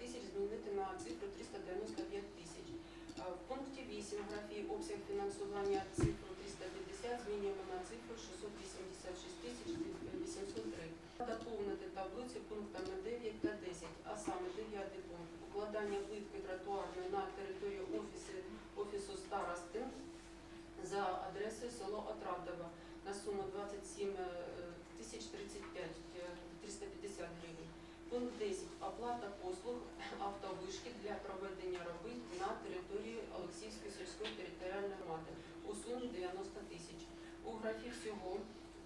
тисяч змінити на цифру 395 тисяч. Е, В пункті 8 графі обсяг фінансування цифру 350 змінюємо на цифру 686 тисяч 803. Доповнити таблиці пунктами 9 та 10, а саме 9 пункт. Укладання плитки тротуарної на території офісу, офісу старости за адресою село Отрадово на суму 27 е, тисяч 35 е, 350 гривень. Пункт 10. Оплата послуг автовишки для проведення робіт на території Олексіївської сільської територіальної громади у сумі 90 тисяч. У графі всього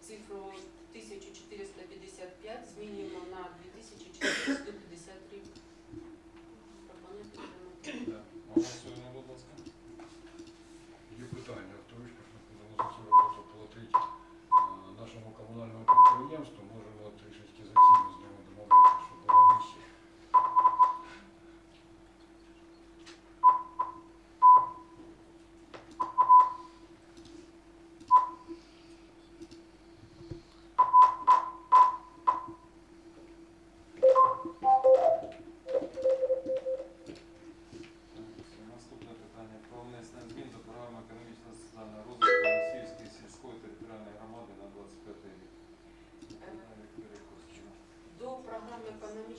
цифру 1455 змінюємо на 2453. Пропоную підтримати. Голосуємо, будь ласка. Є питання, цю роботу платить е, нашому комунальному підприємству,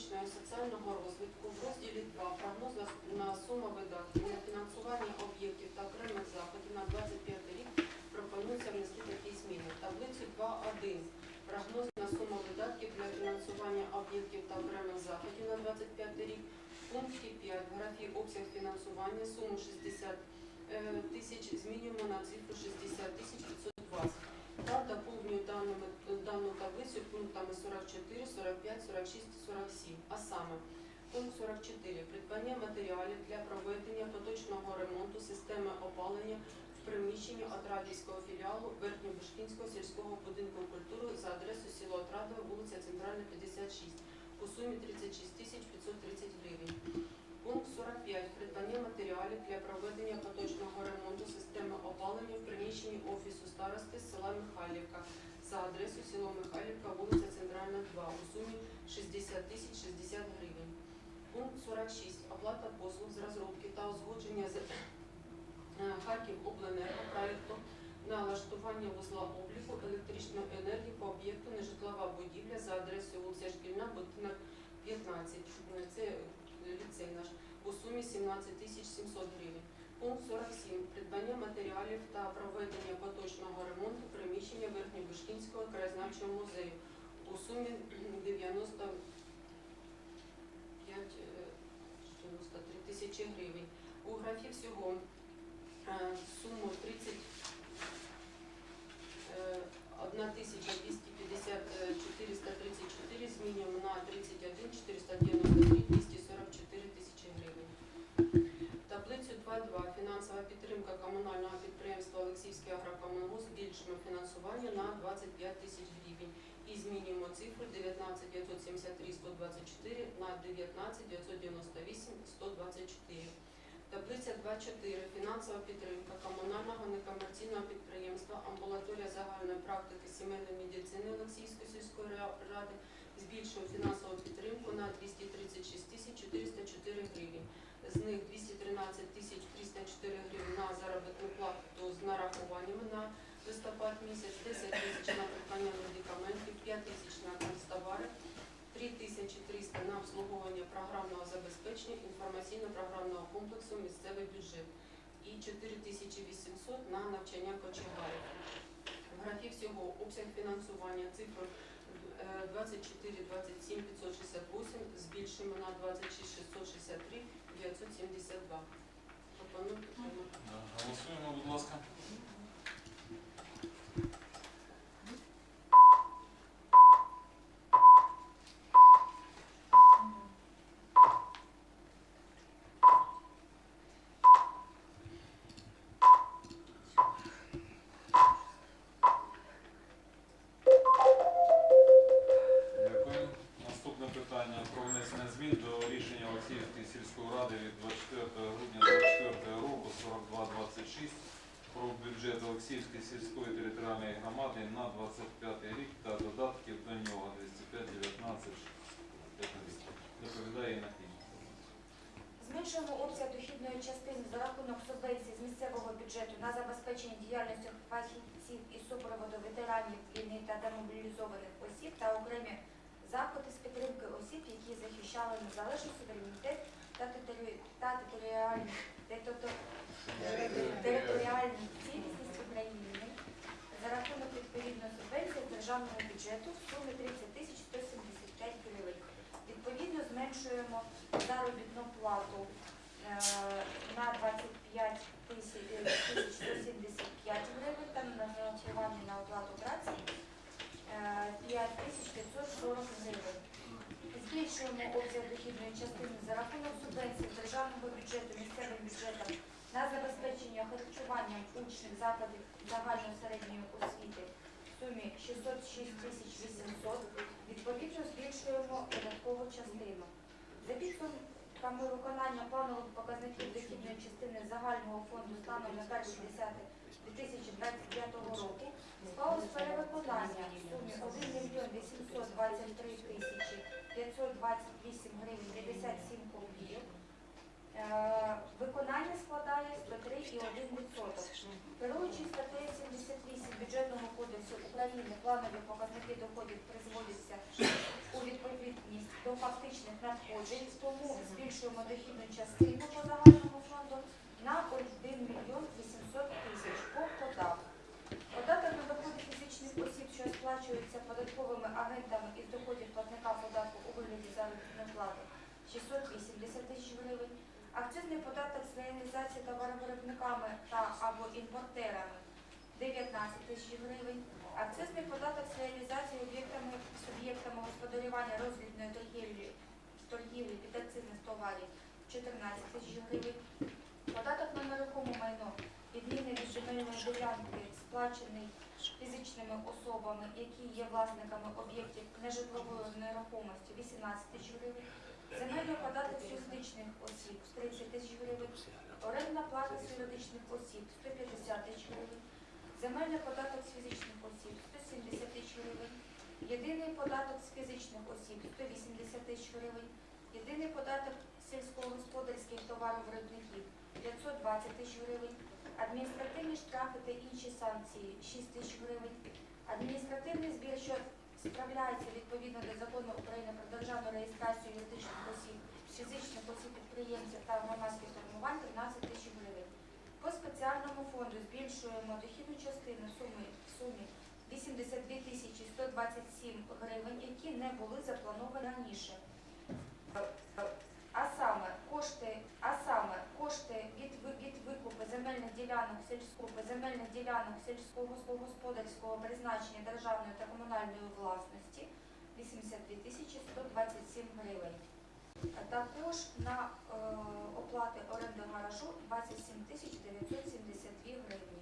економічного і соціального розвитку в розділі 2 прогноз на- суму видатків на фінансування об'єктів та окремих заходів на 25 рік пропонується внести такі зміни. В таблиці 2.1 прогноз на суму видатків для фінансування об'єктів та окремих заходів на 25 рік. В пункті 5 в графі обсяг фінансування суму 60 е, тисяч змінюємо на цифру 60 тисяч 520. Та доповнюю даними, дану таблицю пунктами 44, 45, 46 і 47. А саме, пункт 44. Придбання матеріалів для проведення поточного ремонту системи опалення в приміщенні Отрадівського філіалу Верхньобушкінського сільського будинку культури за адресою село Отрадове, вулиця Центральна, 56 у сумі 36 тисяч 530 гривень. Пункт 45. Придбання матеріалів для проведення поточного ремонту системи опалення в приміщенні офісу старости села Михайлівка за адресою село Михайлівка, вулиця Центральна, 2 у сумі 60 тисяч 60 гривень. Пункт 46. Оплата послуг з розробки та узгодження з е, Харківобленерго проекту налаштування вузла обліку електричної енергії по об'єкту нежитлова будівля за адресою вулиця Шкільна, будинок 15. Це ліцей наш у сумі 17 тисяч 700 гривень. Пункт 47. Придбання матеріалів та проведення поточного ремонту краєзнавчого музею у сумі 95 е, 93 тисячі гривень. У графі всього е, суму 30 е, 1250 е, 434 змінюємо на 31 493 комунального підприємства Олексійський агрокомунгос збільшимо фінансування на 25 тисяч гривень і змінюємо цифру 19 973 124 на 19 998 124. Таблиця 2.4. Фінансова підтримка комунального некомерційного підприємства амбулаторія загальної практики сімейної медицини Олексійської сільської ради збільшує фінансову підтримку на 236 тисяч 404 гривень. З них 213 тисяч 304 гривень на заробітну плату з нарахуваннями на листопад місяць, 10 тисяч на придбання медикаментів, 5 тисяч на канцтовари, 3 тисячі 300 на обслуговування програмного забезпечення інформаційно-програмного комплексу місцевий бюджет і 4 тисячі 800 на навчання кочегарів. В графі всього обсяг фінансування цифру е, 24 27 568 збільшимо на 26 663 972. Пропоную підтримати. Голосуємо, будь ласка. Про бюджет Олексіївської сільської територіальної громади на 25 рік та додатків до нього 205 19 Доповідає Інна Кінь. Зменшуємо обсяг дохідної частини за рахунок субвенцій з місцевого бюджету на забезпечення діяльності фахівців із супроводу ветеранів війни та демобілізованих осіб та окремі заходи з підтримки осіб, які захищали незалежність, суверенітет та територіальну територіальну цілісність України за рахунок відповідної субвенції державного бюджету в сумі 30 тисяч 175 гривень. Відповідно зменшуємо заробітну плату е, на 25 тисяч 175 гривень та на на оплату праці е, 5 тисяч 540 гривень. Збільшуємо обсяг дохідної частини за рахунок субвенцій з державного бюджету місцевим бюджетам на забезпечення харчуванням учнів закладів загальної середньої освіти в сумі 606 тисяч 800. Відповідно збільшуємо додаткову частину. За підсумками виконання планових показників дохідної частини загального фонду станом на 1.10.2025 року склалось перевиконання в сумі 1 мільйон 823 тисячі 528 гривень України, планові показники доходів призводяться у відповідність до фактичних надходжень, тому збільшуємо дохідну частину по загальному фонду на 1 мільйон 800 тисяч по податку. Податок на доходи фізичних осіб, що сплачуються податковими агентами із доходів платника податку у вигляді заробітної плати 680 тисяч гривень. Акцизний податок з реалізації товаровиробниками та або імпортерами 19 тисяч гривень. Акцизний податок з реалізації об'єктами суб'єктами господарювання роздрібної торгівлі, торгівлі підакцизних товарів 14 тисяч гривень. Податок на нерухоме майно відмінний від земельної ділянки, сплачений фізичними особами, які є власниками об'єктів нежитлової нерухомості 18 тисяч гривень. Земельний податок з осіб 30 тисяч гривень, орендна плата з юридичних осіб 150 тисяч гривень, земельний податок з фізичних осіб 170 тисяч гривень, єдиний податок з фізичних осіб 180 тисяч гривень, єдиний податок сільськогосподарських товаровиробників 520 тисяч гривень, адміністративні штрафи та інші санкції 6 тисяч гривень, адміністративний збір, що справляється відповідно до закону України про державну реєстрацію юридичних осіб, фізичних осіб підприємців та громадських формувань 13 тисяч гривень. По спеціальному фонду збільшуємо дохідну частину суми в сумі 82 тисячі 127 гривень, які не були заплановані раніше. А саме кошти, а саме кошти від, від викупу земельних ділянок сільського земельних ділянок сільського господарського призначення державної та комунальної власності 82 тисячі 127 гривень. Також на е, оплати оренди гаражу 27 тисяч 972 гривні.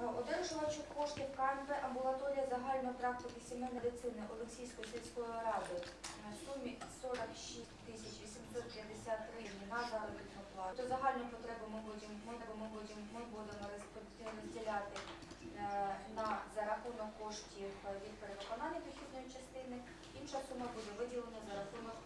Е, Одержувачу коштів КНП амбулаторія загальної практики сімейної медицини Олексійської сільської ради на сумі 46 тисяч 850 гривень на заробітну плату. То загальну потребу ми будемо, ми, будемо, ми будемо розділяти е, на за рахунок коштів від перевиконання дохідної мабуть, виділена за рахунок